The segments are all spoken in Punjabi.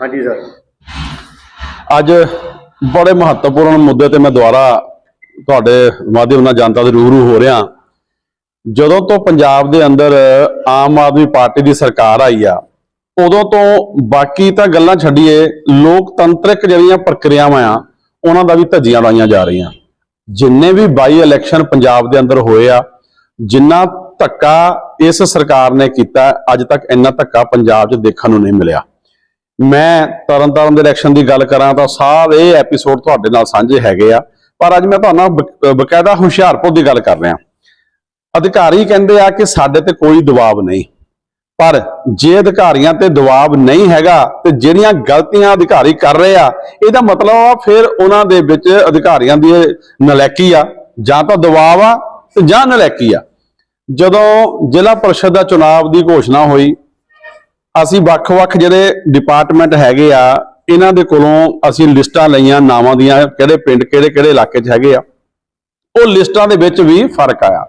ਹਾਂਜੀ ਸਰ। ਅੱਜ ਬੜੇ ਮਹੱਤਵਪੂਰਨ ਮੁੱਦੇ ਤੇ ਮੈਂ ਦੁਬਾਰਾ ਤੁਹਾਡੇ ਮਾਧਿਅਮ ਨਾਲ ਜਨਤਾ ਦੇ ਰੂਬਰੂ ਹੋ ਰਿਹਾ। ਜਦੋਂ ਤੋਂ ਪੰਜਾਬ ਦੇ ਅੰਦਰ ਆਮ ਆਦਮੀ ਪਾਰਟੀ ਦੀ ਸਰਕਾਰ ਆਈ ਆ, ਉਦੋਂ ਤੋਂ ਬਾਕੀ ਤਾਂ ਗੱਲਾਂ ਛੱਡੀਏ, ਲੋਕਤੰਤਰਿਕ ਜਿਹੜੀਆਂ ਪ੍ਰਕਿਰਿਆਵਾਂ ਆ, ਉਹਨਾਂ ਦਾ ਵੀ ਧੱਜੀਆਂ ਲਾਈਆਂ ਜਾ ਰਹੀਆਂ। ਜਿੰਨੇ ਵੀ ਬਾਈ ਇਲੈਕਸ਼ਨ ਪੰਜਾਬ ਦੇ ਅੰਦਰ ਹੋਏ ਆ, ਜਿੰਨਾ ਧੱਕਾ ਇਸ ਸਰਕਾਰ ਨੇ ਕੀਤਾ, ਅੱਜ ਤੱਕ ਇੰਨਾ ਧੱਕਾ ਪੰਜਾਬ 'ਚ ਦੇਖਣ ਨੂੰ ਨਹੀਂ ਮਿਲਿਆ। ਮੈਂ ਤਰਨਤਾਰਨ ਦੇ ਇਲੈਕਸ਼ਨ ਦੀ ਗੱਲ ਕਰਾਂ ਤਾਂ ਸਾਰੇ ਐਪੀਸੋਡ ਤੁਹਾਡੇ ਨਾਲ ਸਾਂਝੇ ਹੈਗੇ ਆ। ਪਰ ਅੱਜ ਮੈਂ ਤੁਹਾਨੂੰ ਬਕ- ਬਕਾਇਦਾ ਹੁਸ਼ਿਆਰਪੁਰ ਦੀ ਗੱਲ ਕਰ ਰਿਹਾ। ਅਧਿਕਾਰੀ ਕਹਿੰਦੇ ਆ ਕਿ ਸਾਡੇ ਤੇ ਕੋਈ ਦਬਾਅ ਨਹੀਂ। ਪਰ ਜੇ ਅਧਿਕਾਰੀਆਂ ਤੇ ਦਬਾਅ ਨਹੀਂ ਹੈਗਾ ਤੇ ਜਿਹੜੀਆਂ ਗਲਤੀਆਂ ਅਧਿਕਾਰੀ ਕਰ ਰਹੇ ਆ, ਇਹਦਾ ਮਤਲਬ ਆ ਫਿਰ ਉਹਨਾਂ ਦੇ ਵਿੱਚ ਅਧਿਕਾਰੀਆਂ ਦੀ ਨਲੈਕੀ ਆ। ਜਾਂ ਤਾਂ ਦਬਾਅ ਆ ਤੇ ਜਾਂ ਨਲੈਕੀ ਆ। ਜਦੋਂ ਜ਼ਿਲ੍ਹਾ ਪਰਿਸ਼ਦ ਦਾ ਚੁਣਾਵ ਦੀ ਘੋਸ਼ਣਾ ਹੋਈ ਅਸੀਂ ਵੱਖ-ਵੱਖ ਜਿਹੜੇ ਡਿਪਾਰਟਮੈਂਟ ਹੈਗੇ ਆ, ਇਹਨਾਂ ਦੇ ਕੋਲੋਂ ਅਸੀਂ ਲਿਸਟਾਂ ਲਈਆਂ, ਨਾਵਾਂ ਦੀਆਂ, ਕਿਹੜੇ ਪਿੰਡ, ਕਿਹੜੇ ਕਿਹੜੇ ਇਲਾਕੇ 'ਚ ਹੈਗੇ ਆ। ਉਹ ਲਿਸਟਾਂ ਦੇ ਵਿੱਚ ਵੀ ਫ਼ਰਕ ਆਇਆ।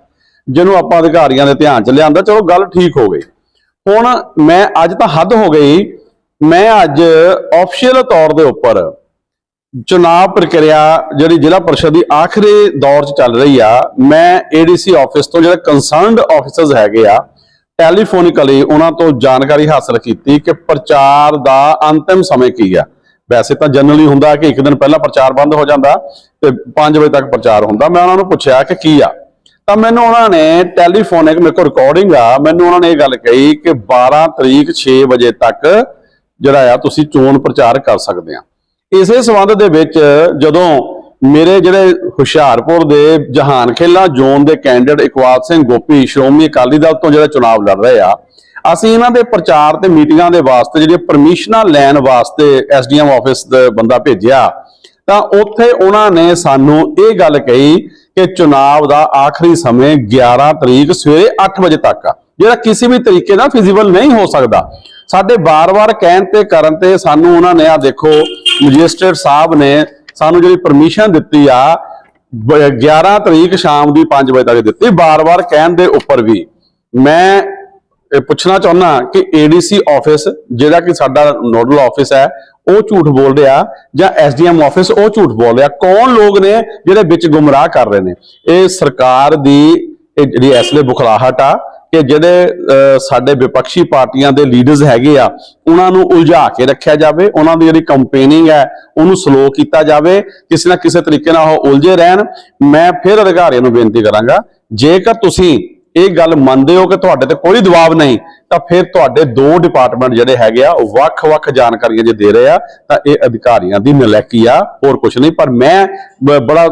ਜਿਹਨੂੰ ਆਪਾਂ ਅਧਿਕਾਰੀਆਂ ਦੇ ਧਿਆਨ 'ਚ ਲਿਆਂਦਾ, ਚਲੋ ਗੱਲ ਠੀਕ ਹੋ ਗਈ। ਹੁਣ ਮੈਂ ਅੱਜ ਤਾਂ ਹੱਦ ਹੋ ਗਈ, ਮੈਂ ਅੱਜ ਆਫੀਸ਼ੀਅਲ ਤੌਰ ਦੇ ਉੱਪਰ ਚੁਣਾਵ ਪ੍ਰਕਿਰਿਆ ਜਿਹੜੀ ਜ਼ਿਲ੍ਹਾ ਪਰਿਸ਼ਦ ਦੀ ਆਖਰੀ ਦੌਰ 'ਚ ਚੱਲ ਰਹੀ ਆ, ਮੈਂ ਏਡੀਸੀ ਆਫਿਸ ਤੋਂ ਜਿਹੜੇ ਕੰਸਰਨਡ ਆਫੀਸਰਸ ਹੈਗੇ ਆ ਟੈਲੀਫੋਨਿਕਲੀ ਉਹਨਾਂ ਤੋਂ ਜਾਣਕਾਰੀ ਹਾਸਲ ਕੀਤੀ ਕਿ ਪ੍ਰਚਾਰ ਦਾ ਅੰਤਿਮ ਸਮੇਂ ਕੀ ਆ। ਵੈਸੇ ਤਾਂ ਜਨਰਲੀ ਹੁੰਦਾ ਕਿ ਇੱਕ ਦਿਨ ਪਹਿਲਾਂ ਪ੍ਰਚਾਰ ਬੰਦ ਹੋ ਜਾਂਦਾ ਤੇ 5 ਵਜੇ ਤੱਕ ਪ੍ਰਚਾਰ ਹੁੰਦਾ। ਮੈਂ ਉਹਨਾਂ ਨੂੰ ਪੁੱਛਿਆ ਕਿ ਕੀ ਆ। ਤਾਂ ਮੈਨੂੰ ਉਹਨਾਂ ਨੇ ਟੈਲੀਫੋਨਿਕ ਮੇਰੇ ਕੋਲ ਰਿਕਾਰਡਿੰਗ ਆ। ਮੈਨੂੰ ਉਹਨਾਂ ਨੇ ਇਹ ਗੱਲ ਕਹੀ ਕਿ 12 ਤਰੀਕ 6 ਵਜੇ ਤੱਕ ਜਿਹੜਾ ਆ, ਤੁਸੀਂ ਚੋਣ ਪ੍ਰਚਾਰ ਕਰ ਸਕਦੇ ਆ। ਇਸੇ ਸਬੰਧ ਦੇ ਵਿੱਚ ਜਦੋਂ ਮੇਰੇ ਜਿਹੜੇ ਹੁਸ਼ਿਆਰਪੁਰ ਦੇ ਜਹਾਨ ਖੇਲਾ, ਜ਼ੋਨ ਦੇ ਕੈਂਡੀਡੇਟ ਇਕਵਾਲ ਸਿੰਘ ਗੋਪੀ, ਸ਼੍ਰੋਮਣੀ ਅਕਾਲੀ ਦਲ ਤੋਂ ਜਿਹੜਾ ਚੁਣਾਵ ਲੜ ਰਹੇ ਆ, ਅਸੀਂ ਇਹਨਾਂ ਦੇ ਪ੍ਰਚਾਰ ਤੇ ਮੀਟਿੰਗਾਂ ਦੇ ਵਾਸਤੇ ਜਿਹੜੀਆਂ ਪਰਮਿਸ਼ਨਾਂ ਲੈਣ ਵਾਸਤੇ ਐਸਡੀਐਮ ਆਫਿਸ ਦਾ ਬੰਦਾ ਭੇਜਿਆ, ਤਾਂ ਉੱਥੇ ਉਹਨਾਂ ਨੇ ਸਾਨੂੰ ਇਹ ਗੱਲ ਕਹੀ ਕਿ ਚੁਣਾਵ ਦਾ ਆਖਰੀ ਸਮੇਂ 11 ਤਰੀਕ ਸਵੇਰੇ 8 ਵਜੇ ਤੱਕ ਆ, ਜਿਹੜਾ ਕਿਸੇ ਵੀ ਤਰੀਕੇ ਨਾਲ ਫਿਜ਼ੀਬਲ ਨਹੀਂ ਹੋ ਸਕਦਾ। ਸਾਡੇ ਬਾਰ-ਬਾਰ ਕਹਿਣ ਤੇ ਕਰਨ ਤੇ ਸਾਨੂੰ ਉਹਨਾਂ ਨੇ ਆ ਦੇਖੋ, ਮੈਜਿਸਟ੍ਰੇਟ ਸਾਹਿਬ ਨੇ ਸਾਨੂੰ ਜਿਹੜੀ ਪਰਮਿਸ਼ਨ ਦਿੱਤੀ ਆ, ਬ- 11 ਤਰੀਕ ਸ਼ਾਮ ਦੀ 5 ਵਜੇ ਤੱਕ ਦਿੱਤੀ ਬਾਰ-ਬਾਰ ਕਹਿਣ ਦੇ ਉੱਪਰ ਵੀ। ਮੈਂ ਇਹ ਪੁੱਛਣਾ ਚਾਹੁੰਦਾ ਕਿ ਏਡੀਸੀ ਆਫਿਸ ਜਿਹੜਾ ਕਿ ਸਾਡਾ ਨੋਡਲ ਆਫਿਸ ਹੈ, ਉਹ ਝੂਠ ਬੋਲ ਰਿਹਾ ਜਾਂ ਐਸਡੀਐਮ ਆਫਿਸ ਉਹ ਝੂਠ ਬੋਲ ਰਿਹਾ? ਕੌਣ ਲੋਕ ਨੇ ਜਿਹੜੇ ਵਿੱਚ ਗੁੰਮਰਾਹ ਕਰ ਰਹੇ ਨੇ? ਇਹ ਸਰਕਾਰ ਦੀ, ਇਹ ਜਿਹੜੀ ਇਸ ਲਈ ਬੁਖਲਾਹਟ ਆ ਕਿ ਜਿਹੜੇ ਅਹ, ਸਾਡੇ ਵਿਪਕਸ਼ੀ ਪਾਰਟੀਆਂ ਦੇ ਲੀਡਰਸ ਹੈਗੇ ਆ ਉਹਨਾਂ ਨੂੰ ਉਲਝਾ ਕੇ ਰੱਖਿਆ ਜਾਵੇ ਉਹਨਾਂ ਦੀ ਜਿਹੜੀ ਕੰਪੇਨਿੰਗ ਹੈ ਉਹਨੂੰ ਸਲੋ ਕੀਤਾ ਜਾਵੇ ਕਿਸੇ ਨਾ ਕਿਸੇ ਤਰੀਕੇ ਨਾਲ ਉਹ ਉਲਝੇ ਰਹਿਣ। ਮੈਂ ਫਿਰ ਅਧਿਕਾਰੀਆਂ ਨੂੰ ਬੇਨਤੀ ਕਰਾਂਗਾ ਜੇਕਰ ਤੁਸੀਂ ਇਹ ਗੱਲ ਮੰਨਦੇ ਹੋ ਕਿ ਤੁਹਾਡੇ ਤੇ ਕੋਈ ਦਬਾਅ ਨਹੀਂ, ਤਾਂ ਫਿਰ ਤੁਹਾਡੇ ਦੋ ਡਿਪਾਰਟਮੈਂਟ ਜਿਹੜੇ ਹੈਗੇ ਆ, ਉਹ ਵੱਖ-ਵੱਖ ਜਾਣਕਾਰੀਆਂ ਜੇ ਦੇ ਰਹੇ ਆ, ਤਾਂ ਇਹ ਅਧਿਕਾਰੀਆਂ ਦੀ ਨਲੈਕੀ ਆ, ਹੋਰ ਕੁਝ ਨਹੀਂ। ਪਰ ਮੈਂ ਬੜਾ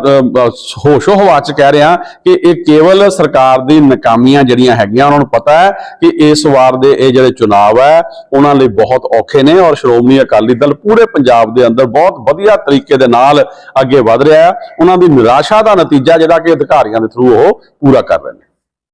ਹੋਸ਼ੋ ਹਵਾ ਚ ਕਹਿ ਰਿਹਾ ਕਿ ਇਹ ਕੇਵਲ ਸਰਕਾਰ ਦੀ ਨਾਕਾਮੀਆਂ ਜਿਹੜੀਆਂ ਹੈਗੀਆਂ, ਉਹਨਾਂ ਨੂੰ ਪਤਾ ਹੈ ਕਿ ਇਸ ਵਾਰ ਦੇ ਇਹ ਜਿਹੜੇ ਚੁਣਾਵ ਹੈ, ਉਹਨਾਂ ਲਈ ਬਹੁਤ ਔਖੇ ਨੇ ਔਰ ਸ਼੍ਰੋਮਣੀ ਅਕਾਲੀ ਦਲ ਪੂਰੇ ਪੰਜਾਬ ਦੇ ਅੰਦਰ ਬਹੁਤ ਵਧੀਆ ਤਰੀਕੇ ਦੇ ਨਾਲ ਅੱਗੇ ਵਧ ਰਿਹਾ ਹੈ। ਉਹਨਾਂ ਦੀ ਨਿਰਾਸ਼ਾ ਦਾ ਨਤੀਜਾ ਜਿਹੜਾ ਕਿ ਅਧਿਕਾਰੀਆਂ ਦੇ ਥਰੂ ਉਹ ਪੂਰਾ ਕਰ ਰਹੇ ਨੇ।